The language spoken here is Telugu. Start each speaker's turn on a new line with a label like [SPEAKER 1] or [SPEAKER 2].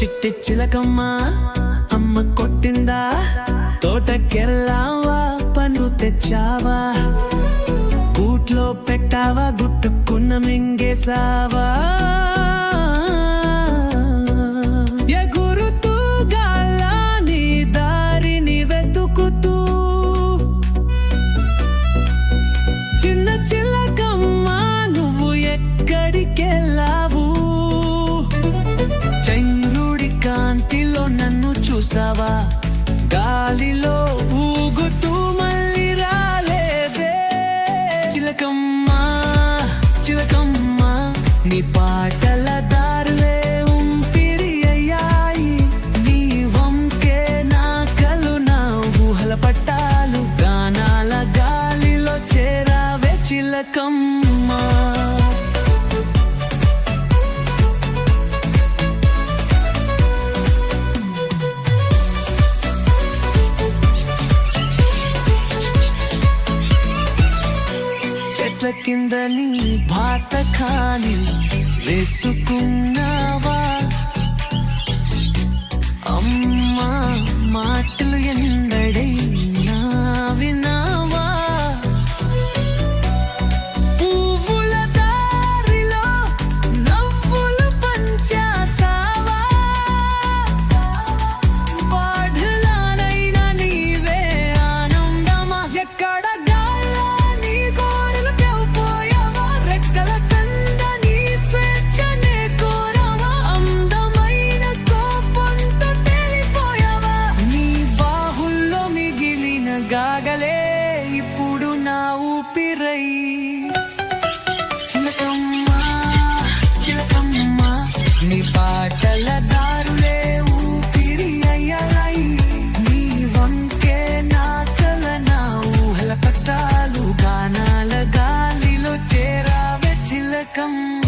[SPEAKER 1] చిట్టి చిలకమ్మ అమ్మ కొట్టిందా? తోటకెళ్ళావా? పండు తెచ్చావా? కూట్లో పెట్టావా? గుట్టుకున్న మింగేసావా చిన్న చిల్లకమ్మ నువ్వు ఎక్కడికెళ్ళావు? చంద్రుడి కాంతిలో నన్ను చూసావా? గాలిలో ఊగుతూ మళ్ళీ రాలేదే. చిలకమ్మ చిలకమ్మ నీ పాటలు తారకమ్మా చెట్ల కిందని భాత వేసుకున్న గాగలే ఇప్పుడు నా ఊపిరై. చిలకమ్మ చిలకమ్మ నీ పాటల దారులే ఊపిరి అయ్యాలై నీ వంకే నా కల నా ఊహల పట్టాలు గానాల గాలిలో చేరావే చిలకమ్మ.